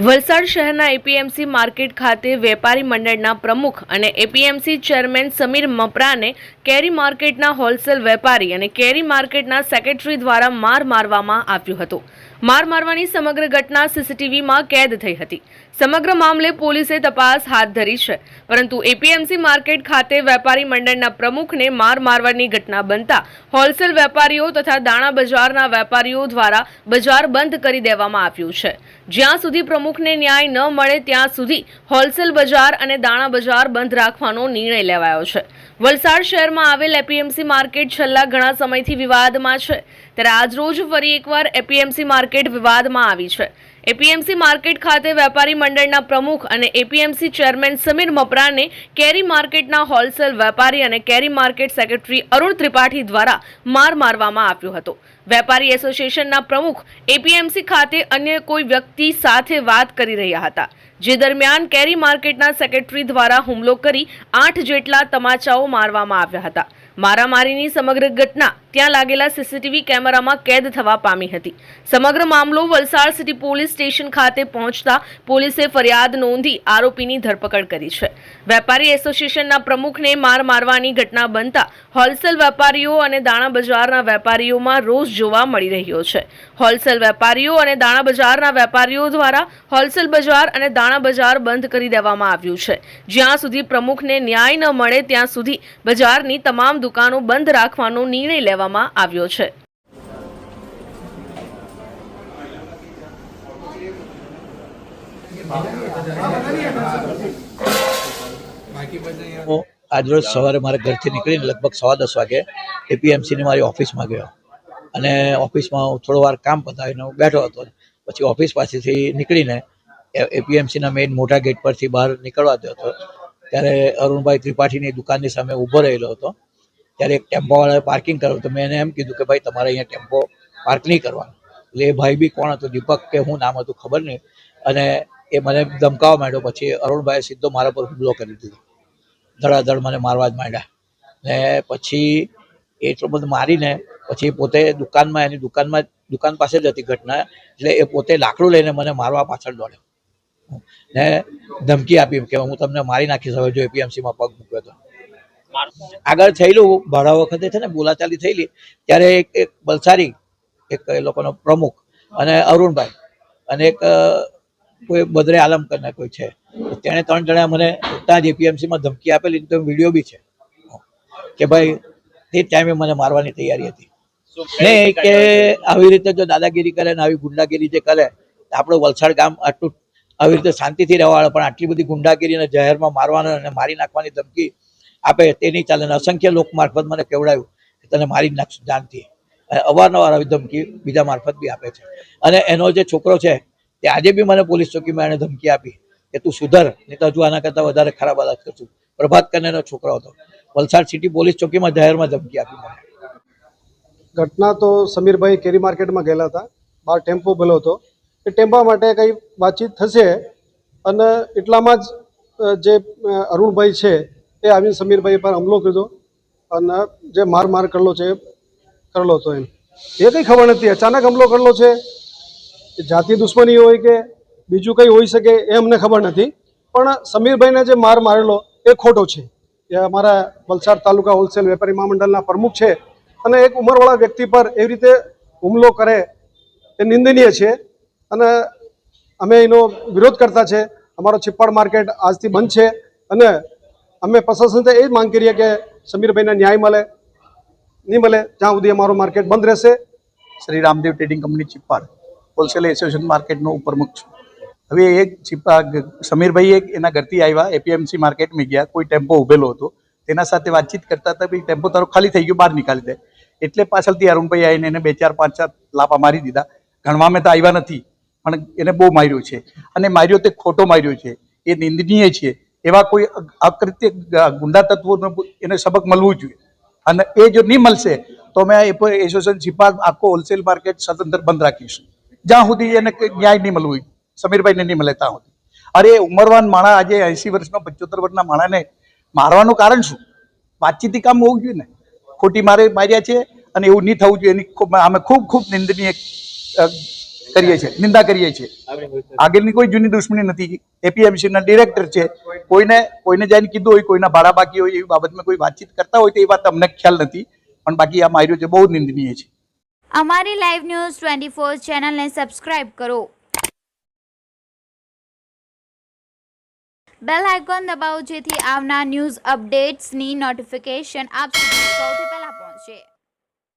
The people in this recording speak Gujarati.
વલસાડ શહેરના એપીએમસી માર્કેટ ખાતે વેપારી મંડળના પ્રમુખ અને એપીએમસી ચેરમેન સમીર મપરાને કેરી માર્કેટના હોલસેલ વેપારી અને કેરી માર્કેટના સેક્રેટરી દ્વારા માર મારવામાં આવ્યું હતું. માર મારવાની સમગ્ર ઘટના સીસીટીવીમાં કેદ થઈ હતી. સમગ્ર મામલે પોલીસે તપાસ હાથ ધરી છે. પરંતુ એપીએમસી માર્કેટ ખાતે વેપારી મંડળના પ્રમુખને માર મારવાની ઘટના બનતા હોલસેલ વેપારીઓ તથા દાણા બજારના વેપારીઓ દ્વારા બજાર બંધ કરી દેવામાં આવ્યું છે. જ્યાં સુધી પ્રમુખને ન્યાય ન મળે ત્યાં સુધી હોલસેલ બજાર અને દાણા બજાર બંધ રાખવાનો નિર્ણય લેવાયો છે. વલસાડ શહેરમાં આવેલ એપીએમસી માર્કેટ છેલ્લા ઘણા સમયથી વિવાદમાં છે. ત્યારે આજરોજ ફરી એકવાર એપીએમસી માર્કેટ વિવાદમાં આવી છે. એપીએમસી માર્કેટ ખાતે વેપારી મંડળના પ્રમુખ અને એપીએમસી ચેરમેન સમીર મપરાને કેરી માર્કેટના હોલસેલ વેપારી અને કેરી માર્કેટ સેક્રેટરી અરુણ ત્રિપાઠી દ્વારા માર મારવામાં આવ્યો હતો. વેપારી એસોસિએશનના પ્રમુખ એપીએમસી ખાતે અન્ય કોઈ વ્યક્તિ સાથે વાત કરી રહ્યા હતા, જે દરમિયાન કેરી માર્કેટના સેક્રેટરી દ્વારા હુમલો કરી આઠ જેટલા તમાચાઓ મારવામાં આવ્યા હતા. મારામારીની સમગ્ર ઘટના ત્યાં લાગેલા સીસીટીવી કેમેરામાં કેદ થવા પામી હતી. સમગ્ર મામલો વલસાડ સિટી પોલીસ સ્ટેશન ખાતે પહોંચતા પોલીસે ફરિયાદ નોંધી આરોપીની ધરપકડ કરી છે. વેપારી એસોસિએશનના પ્રમુખને માર મારવાની ઘટના બનતા હોલસેલ વેપારીઓ અને દાણા બજારના વેપારીઓમાં રોષ જોવા મળી રહ્યો છે. હોલસેલ વેપારીઓ અને દાણા બજારના વેપારીઓ દ્વારા હોલસેલ બજાર અને દાણા બજાર બંધ કરી દેવામાં આવ્યું છે. જ્યાં સુધી પ્રમુખને ન્યાય ન મળે ત્યાં સુધી બજારની તમામ દુકાનો બંધ રાખવાનો નિર્ણય લેવામાં આવ્યો છે. આજરોજ સવારે મારા ઘરથી નીકળીને લગભગ સવા દસ વાગે એપીએમસીની મારી ઓફિસમાં ગયો. અને ઓફિસમાં હું થોડો વાર કામ પતાવીને હું બેઠો હતો. પછી ઓફિસ પાસેથી નીકળીને એપીએમસીના મેઇન મોટા ગેટ પરથી બહાર નીકળવા ગયો હતો. ત્યારે અરુણભાઈ ત્રિપાઠીની દુકાનની સામે ઊભો રહેલો હતો. ત્યારે એક ટેમ્પોવાળાએ પાર્કિંગ કર્યું તો મેં એને એમ કીધું કે ભાઈ, તમારે અહીંયા ટેમ્પો પાર્ક નહીં કરવાનો. એટલે એ ભાઈ બી કોણ હતો? દીપક કે હું નામ હતું ખબર નહીં. અને એ મને ધમકાવા માંડ્યો. પછી અરુણભાઈએ સીધો મારા પર હુમલો કરી દીધો. ધડાધડ મને મારવા જ માંડ્યા. ને પછી એટલું બધું મારીને પછી પોતે દુકાનમાં, એની દુકાનમાં, દુકાન પાસે જ હતી ઘટના. એટલે એ પોતે લાકડું લઈને મને મારવા પાછળ દોડ્યો. ને ધમકી આપી કે હું તમને મારી નાખીશ. હવે જો એપીએમસીમાં પગ મૂક્યો તો. આગળ થયેલું ભાડા વખતે છે ને બોલાચાલી થયેલી ત્યારે એક એક બલસારી એક એ લોકોનો પ્રમુખ અને અરુણભાઈ અને એક કોઈ બદરે આલમ કરીને કોઈ છે. તેણે ત્રણ જણા મને ત્યાં જ એપીએમસીમાં ધમકી આપેલી તો વીડિયો બી છે. કે ભાઈ તે ટાઈમે મને મારવાની તૈયારી હતી. ને કે આવી રીતે જો દાદાગીરી કરે ને આવી ગુંડાગીરી જે કરે આપણું વલસાડ ગામ આટલું આવી રીતે શાંતિથી રહેવાળો પણ આટલી બધી ગુંડાગીરીને જાહેરમાં મારવાનો અને મારી નાખવાની ધમકી આપે તે નહીં ચાલે અસંખ્ય લોક મારફત મને કેવડાયું કે તને મારી નાખશું જાનથી. અવારનવાર આવી ધમકી બીજા મારફત બી આપે છે. અને એનો જે છોકરો છે, તે આજે બી મને પોલીસ ચોકીમાં એને ધમકી આપી કે તું સુધર, નહીં તો હજુ આના કરતાં વધારે ખરાબ હાલત કરશું. પ્રભાત કન્યાનો છોકરો હતો. વલસાડ સિટી પોલીસ ચોકીમાં જાહેરમાં ધમકી આપી મને. ઘટના તો સમીરભાઈ કેરી માર્કેટમાં ગયેલા હતા. બહાર ટેમ્પો ભલો હતો. એ ટેમ્પા માટે કંઈ વાતચીત થશે? અને એટલામાં જ જે અરુણભાઈ છે એ આવીને સમીરભાઈ પર હુમલો કર્યો અને જે માર માર કરેલો છે કરેલો હતો એમ. એ કંઈ ખબર નથી. અચાનક હુમલો કરેલો છે. જાતિ દુશ્મની હોય કે બીજું કંઈ હોઈ શકે એ અમને ખબર નથી. પણ સમીરભાઈને જે માર મારેલો એ ખોટો છે. એ અમારા વલસાડ તાલુકા હોલસેલ વેપારી મહામંડળના પ્રમુખ છે અને એક ઉંમરવાળા વ્યક્તિ પર એવી રીતે હુમલો કરે એ નિંદનીય છે. અને અમે એનો વિરોધ કરતા છે. અમારો છિપ્પાડ માર્કેટ આજથી બંધ છે અને અમે પ્રશાસનથી એ જ માંગ કરીએ કે સમીરભાઈને ન્યાય મળે, નહીં મળે, જ્યાં સુધી અમારું માર્કેટ બંધ રહેશે. Shri Ramdev trading company Chippad, wholesale association માર્કેટનો ઉપપ્રમુખ છું. હવે એક સમીરભાઈ એક એના ઘરથી આવ્યા, એપીએમસી માર્કેટમાં ગયા, કોઈ ટેમ્પો ઉભેલો હતો. તેના સાથે વાતચીત કરતા હતા, ભાઈ ટેમ્પો તારો ખાલી થઈ ગયો, બહાર નીકાળી દે. એટલે પાછળથી અરુણભાઈ આવીને એને બે ચાર, પાંચ, સાત લાપા મારી દીધા. ગણવા મેં તો આવ્યા નથી, પણ એને બહુ માર્યો છે. અને માર્યો તે ખોટો માર્યો છે. એ નિંદનીય છે. એવા કોઈ અકૃત્ય ગુંડા તત્વોને એને સબક મળવું જોઈએ. અને એ જો નહીં મળશે, તો અમે એસોસિએશન ચિપ્પા આખો હોલસેલ માર્કેટ સ્વતંત્ર બંધ રાખીશું. જ્યાં સુધી એને ન્યાય નહીં મળવું સમીરભાઈને નહીં મળે ત્યાં સુધી. અરે, ઉંમરવાન માણા આજે એંસી વર્ષના, પંચોતેર વર્ષના માણાને મારવાનું કારણ શું? વાતચીતી કામ હોવું જોઈએ ને. ખોટી મારે માર્યા છે અને એવું નહીં થવું જોઈએ. એની અમે ખૂબ ખૂબ નિંદનીય કરીએ છીએ, નિંદા કરીએ છીએ. આગળની કોઈ જૂની દુશ્મની નથી. એપીએમસી ના ડિરેક્ટર છે. કોઈને કોઈને જઈને કીધું હોય, કોઈના ભાડા બાકી હોય, એવી બાબતમાં કોઈ વાતચીત કરતા હોય તો એ વાત અમને ખ્યાલ નથી. પણ બાકી આ માર્યો છે, બહુ નિંદનીય છે. અમારી લાઈવ ન્યૂઝ ટ્વેન્ટી ફોર ચેનલને સબસ્ક્રાઇબ કરો. બેલ આઇકોન દબાવો જેથી આવનાર ન્યૂઝ અપડેટ્સની નોટિફિકેશન આપ સુધી સૌથી પહેલા પહોંચે.